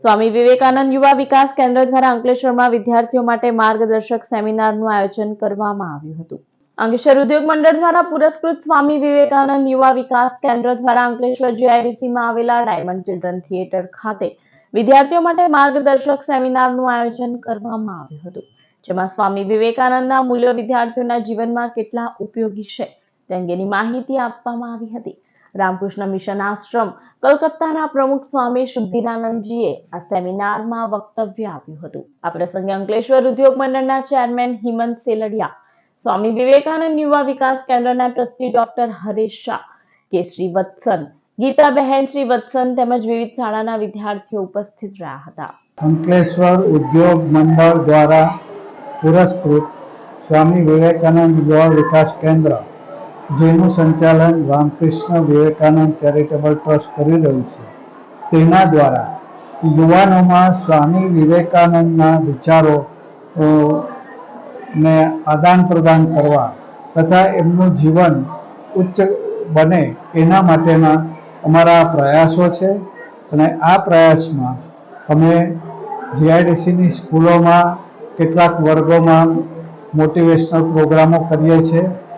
સ્વામી વિવેકાનંદ યુવા વિકાસ કેન્દ્ર દ્વારા અંકલેશ્વરમાં વિદ્યાર્થીઓ માટે માર્ગદર્શક સેમિનારનું આયોજન કરવામાં આવ્યું હતું. અંકલેશ્વર ઉદ્યોગ મંડળ દ્વારા પુરસ્કૃત સ્વામી વિવેકાનંદ યુવા વિકાસ કેન્દ્ર દ્વારા અંકલેશ્વર જીઆઈડીસીમાં આવેલા ડાયમંડ ચિલ્ડ્રન થિયેટર ખાતે વિદ્યાર્થીઓ માટે માર્ગદર્શક સેમિનારનું આયોજન કરવામાં આવ્યું હતું. જેમાં સ્વામી વિવેકાનંદના મૂલ્યો વિદ્યાર્થીઓના જીવનમાં કેટલા ઉપયોગી છે તે અંગેની માહિતી આપવામાં આવી હતી. રામકૃષ્ણ મિશન આશ્રમ, કલકત્તાના પ્રમુખ સ્વામી શુદ્ધિનાનંદજીએ આ સેમિનારમાં વક્તવ્ય આપ્યું હતું. આ પ્રસંગે અંકલેશ્વર ઉદ્યોગ મંડળના ચેરમેન હિમંત સેલડિયા, સ્વામી વિવેકાનંદ યુવા વિકાસ કેન્દ્રના ટ્રસ્ટી ડોક્ટર હરેશ શાહ કેશ્રી વત્સન ગીતાબહેન શ્રી વત્સન તેમજ વિવિધ શાળાના વિદ્યાર્થીઓ ઉપસ્થિત રહ્યા હતા. અંકલેશ્વર ઉદ્યોગ મંડળ દ્વારા પુરસ્કૃત સ્વામી વિવેકાનંદ યુવા વિકાસ કેન્દ્ર જેનું સંચાલન રામકૃષ્ણ વિવેકાનંદ ચેરિટેબલ ટ્રસ્ટ કરી રહ્યું છે. તેના દ્વારા યુવાનોમાં સ્વામી વિવેકાનંદના વિચારો ને આદાન પ્રદાન કરવા તથા એમનું જીવન ઉચ્ચ બને એના માટેના અમારા પ્રયાસો છે અને આ પ્રયાસમાં અમે જીઆઈડીસીની સ્કૂલોમાં કેટલાક વર્ગોમાં મોટિવેશનલ પ્રોગ્રામો કરીએ છીએ.